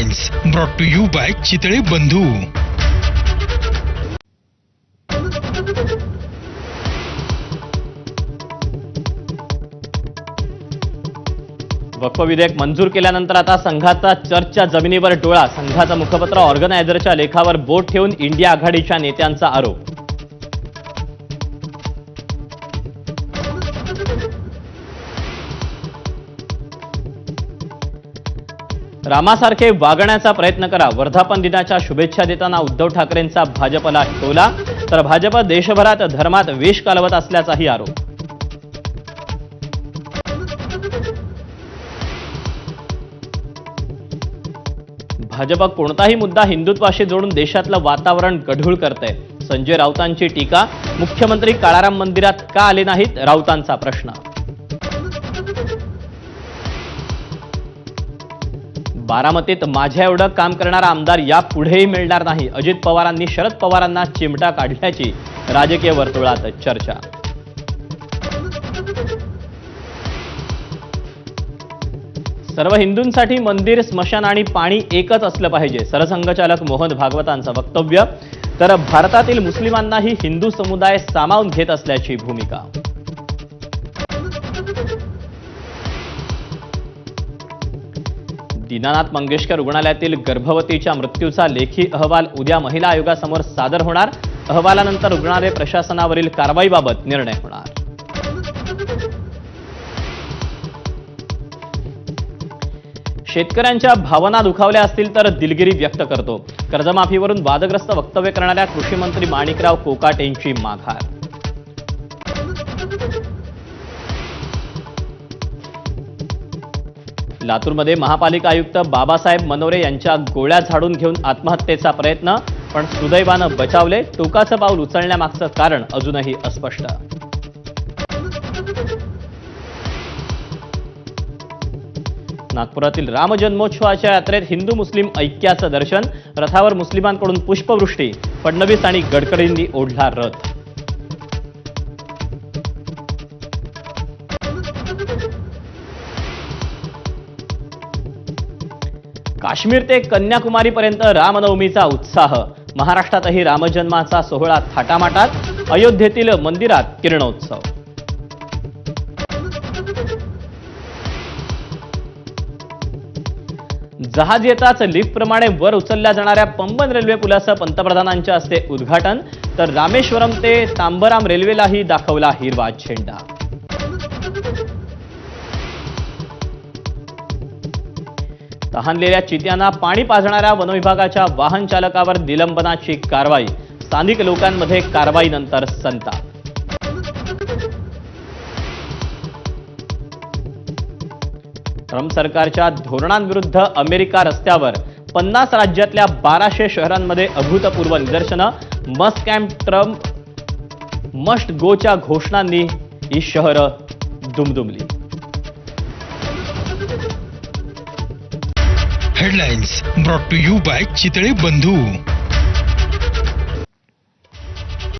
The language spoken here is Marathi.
Headlines brought to you by Chitale Bandhu. वक्फ विधेयक मंजूर केल्यानंतर आता संघाचा चर्चच्या जमिनीवर डोळा. संघाचं मुखपत्र ऑर्गनायझरच्या लेखावर बोट ठेवून इंडिया आघाडीच्या नेत्यांचा आरोप. रामासारखे वागण्याचा प्रयत्न करा. वर्धापन दिनाच्या शुभेच्छा देताना उद्धव ठाकरेंचा भाजपला टोला. तर भाजप देशभरात धर्मात विष कालवत असल्याचाही आरोप. भाजप कोणताही मुद्दा हिंदुत्वाशी जोडून देशातलं वातावरण गढूळ करते संजय राऊतांची टीका. मुख्यमंत्री काळाराम मंदिरात का आले नाहीत? राऊतांचा प्रश्न. बारामतीत माझ्या एवढं काम करणारा आमदार यापुढेही मिळणार नाही. अजित पवारांनी शरद पवारांना चिमटा काढल्याची राजकीय वर्तुळात चर्चा. सर्व हिंदूंसाठी मंदिर स्मशान आणि पाणी एकच असलं पाहिजे सरसंघचालक मोहन भागवतांचं वक्तव्य. तर भारतातील मुस्लिमांनाही हिंदू समुदाय सामावून घेत असल्याची भूमिका. दीनानाथ मंगेशकर रुग्णालयातील गर्भवतीच्या मृत्यूचा लेखी अहवाल उद्या महिला आयोगासमोर सादर होणार. अहवालानंतर रुग्णालय प्रशासनावरील कारवाईबाबत निर्णय होणार. शेतकऱ्यांच्या भावना दुखावल्या असतील तर दिलगिरी व्यक्त करतो. कर्जमाफीवरून वादग्रस्त वक्तव्य करणाऱ्या कृषी मंत्री माणिकराव कोकाटेंची माघार. लातूरमध्ये महापालिका आयुक्त बाबासाहेब मनोरे यांच्या गोळ्या झाडून घेऊन आत्महत्येचा प्रयत्न पण सुदैवानं बचावले. टोकाचं पाऊल उचलण्यामागचं कारण अजूनही अस्पष्ट. नागपुरातील राम जन्मोत्सवाच्या यात्रेत हिंदू मुस्लिम ऐक्याचं दर्शन रथावर मुस्लिमांकडून पुष्पवृष्टी फडणवीस आणि गडकरींनी ओढला रथ. काश्मीर ते कन्याकुमारीपर्यंत रामनवमीचा उत्साह. महाराष्ट्रातही रामजन्माचा सोहळा थाटामाटात. अयोध्येतील मंदिरात किरणोत्सव. जहाज येताच लिफ्टप्रमाणे वर उचलल्या जाणाऱ्या पंबन रेल्वे पुलाचं पंतप्रधानांच्या हस्ते उद्घाटन. तर रामेश्वरम ते तांबराम रेल्वेलाही दाखवला हिरवा झेंडा. तहानलेल्या चित्यांना पाणी पाजणाऱ्या वनविभागाच्या वाहन चालकावर निलंबनाची कारवाई. स्थानिक लोकांमध्ये कारवाईनंतर संताप. ट्रम्प सरकारच्या धोरणांविरुद्ध अमेरिका रस्त्यावर पन्नास राज्यातल्या बाराशे शहरांमध्ये अभूतपूर्व निदर्शनं. मस्ट कॅम्प ट्रम्प मस्ट गोच्या घोषणांनी ही शहरं दुमदुमली. Headlines brought to you by Chitale Bandhu.